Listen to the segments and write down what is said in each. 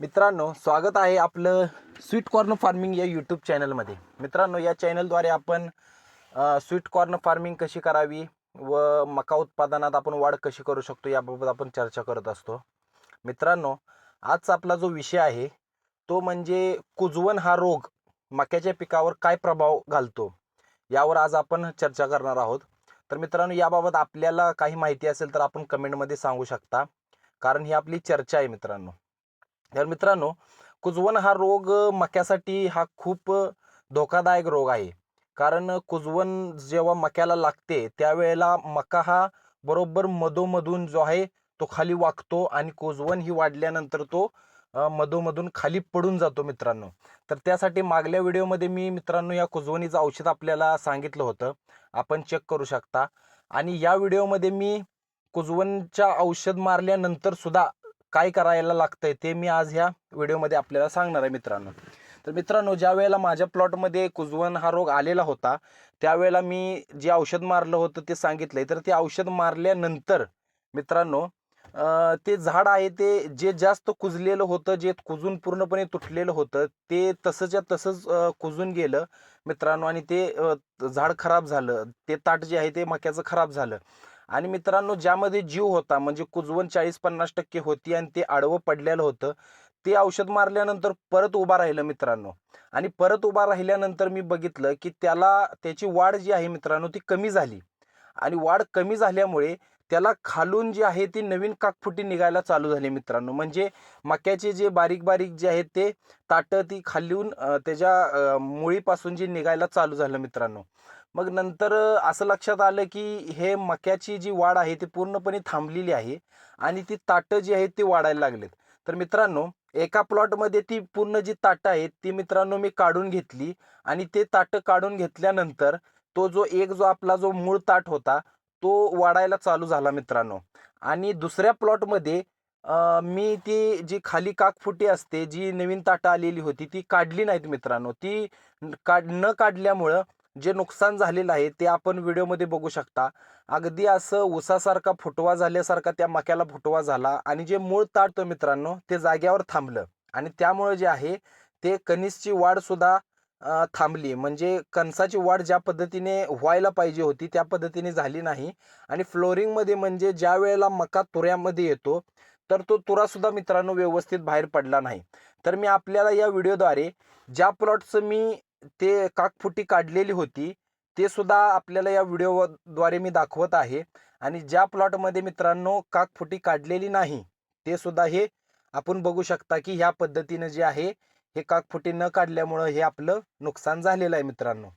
मित्रांनो स्वागत आहे आपलं स्वीट कॉर्न फार्मिंग या यूट्यूब चॅनलमध्ये मित्रांनो या चॅनलद्वारे आपण स्वीट कॉर्न फार्मिंग कशी करावी व मका उत्पादनात आपण वाढ कशी करू शकतो याबाबत आपण चर्चा करत असतो. मित्रांनो आजचा आपला जो विषय आहे तो म्हणजे कुजवण हा रोग मक्याच्या पिकावर काय प्रभाव घालतो यावर आज आपण चर्चा करणार आहोत. तर मित्रांनो याबाबत आपल्याला काही माहिती असेल तर आपण कमेंटमध्ये सांगू शकता कारण ही आपली चर्चा आहे मित्रांनो. तर मित्रांनो कुजवण हा रोग मक्यासाठी हा खूप धोकादायक रोग आहे. कारण कुजवण जेव्हा मक्याला लागते त्यावेळेला मका हा बरोबर मधोमधून जो आहे तो खाली वाकतो आणि कुजवण ही वाढल्यानंतर तो मधोमधून खाली पडून जातो मित्रांनो. तर त्यासाठी मागल्या व्हिडिओमध्ये मी मित्रांनो या कुजवणीचं औषध आपल्याला सांगितलं होतं. आपण चेक करू शकता. आणि या व्हिडिओमध्ये मी कुजवणच्या औषध मारल्यानंतर सुद्धा काय करायला लागतंय ते मी आज ह्या व्हिडिओमध्ये आपल्याला सांगणार आहे मित्रांनो. तर मित्रांनो ज्या वेळेला माझ्या प्लॉटमध्ये कुजवण हा रोग आलेला होता त्यावेळेला मी जे औषध मारलं होतं ते सांगितलंय. तर ते औषध मारल्यानंतर मित्रांनो ते झाड आहे ते जे जास्त कुजलेलं होतं जे कुजून पूर्णपणे तुटलेलं होतं ते तसंच्या तसंच कुजून गेलं मित्रांनो. आणि ते झाड खराब झालं. ते ताट जे आहे ते मक्याचं खराब झालं. आणि मित्रांनो ज्यामध्ये जीव होता म्हणजे कुजवण चाळीस पन्नास टक्के होती आणि ते आडवं पडलेलं होतं ते औषध मारल्यानंतर परत उभा राहिलं मित्रांनो. आणि परत उभा राहिल्यानंतर मी बघितलं की त्याला त्याची वाढ जी आहे मित्रांनो ती कमी झाली. आणि वाढ कमी झाल्यामुळे त्याला खालून जी आहे ती नवीन काकफुटी निघायला चालू झाली मित्रांनो. म्हणजे मक्याचे जे बारीक बारीक जे आहेत ते ताटं ती खालून त्याच्या मुळीपासून जी निघायला चालू झालं मित्रांनो. मग नंतर असं लक्षात आलं की हे मक्याची जी वाढ आहे ती पूर्णपणे थांबलेली आहे आणि ती ताटं जी आहेत ती वाढायला लागलेत. तर मित्रांनो एका प्लॉटमध्ये ती पूर्ण जी ताटं आहेत ती मित्रांनो मी काढून घेतली आणि ते ताटं काढून घेतल्यानंतर तो जो एक जो आपला जो मूळ ताट होता तो वाढायला चालू झाला मित्रांनो. आणि दुसऱ्या प्लॉटमध्ये मी ती जी खाली काकफुटी असते जी नवीन ताटं आलेली होती ती काढली नाहीत मित्रांनो. ती काढ न काढल्यामुळं जे नुकसान झालेलं आहे ते आपण व्हिडिओमध्ये बघू शकता. अगदी असं उसासारखा फुटवा झाल्यासारखा त्या मक्याला फुटवा झाला आणि जे मूळ ताट मित्रांनो ते जाग्यावर थांबलं. आणि त्यामुळे जे आहे ते कनिसची वाढसुद्धा थांबली. म्हणजे कणसाची वाढ ज्या पद्धतीने व्हायला पाहिजे होती त्या पद्धतीने झाली नाही. आणि फ्लोरिंगमध्ये म्हणजे ज्या वेळेला मका तुऱ्यामध्ये येतो तर तो तुरासुद्धा मित्रांनो व्यवस्थित बाहेर पडला नाही. तर मी आपल्याला या व्हिडिओद्वारे ज्या प्लॉटचं मी ते काकफुटी काढलेली होती ते सुद्धा आपल्याला या व्हिडिओद्वारे मी दाखवत आहे. आणि ज्या प्लॉटमध्ये मित्रांनो काकफुटी काढलेली नाही ते सुद्धा हे आपण बघू शकता की ह्या पद्धतीनं जे आहे हे काकफुटी न काढल्यामुळं हे आपलं नुकसान झालेलं आहे मित्रांनो.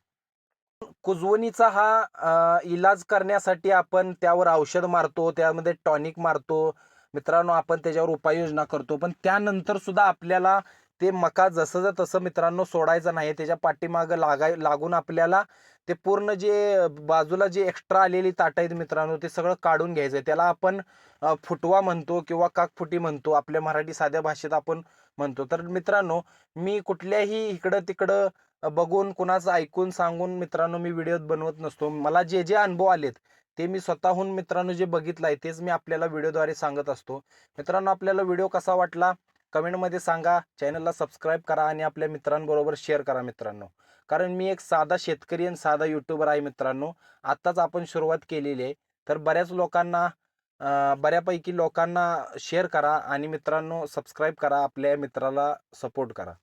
कुजवणीचा हा इलाज करण्यासाठी आपण त्यावर औषध मारतो त्यामध्ये टॉनिक मारतो. मित्रांनो आपण त्याच्यावर उपाययोजना करतो. पण त्यानंतर सुद्धा आपल्याला ते मका जसं तसं मित्रांनो सोडायचं नाही त्याच्या पाठीमागं लागाय लागून आपल्याला ते पूर्ण जे बाजूला जे एक्स्ट्रा आलेली ताटं आहेत मित्रांनो ते सगळं काढून घ्यायचं आहे. त्याला आपण फुटवा म्हणतो किंवा काकफुटी म्हणतो आपल्या मराठी साध्या भाषेत आपण म्हणतो. तर मित्रांनो मी कुठल्याही इकडं तिकडं बघून कुणाचं ऐकून सांगून मित्रांनो मी व्हिडिओ बनवत नसतो. मला जे जे अनुभव आलेत ते मी स्वतःहून मित्रांनो जे बघितलं आहे तेच मी आपल्याला व्हिडिओद्वारे सांगत असतो. मित्रांनो आपल्याला व्हिडिओ कसा वाटला? कमेंटमध्ये सांगा चॅनलला सबस्क्राईब करा आणि आपल्या मित्रांबरोबर शेअर करा मित्रांनो. कारण मी एक साधा शेतकरी आणि साधा युट्यूबर आहे मित्रांनो. आत्ताच आपण सुरुवात केलेली आहे. तर बऱ्याच लोकांना बऱ्यापैकी लोकांना शेअर करा आणि मित्रांनो सबस्क्राईब करा आपल्या मित्राला सपोर्ट करा.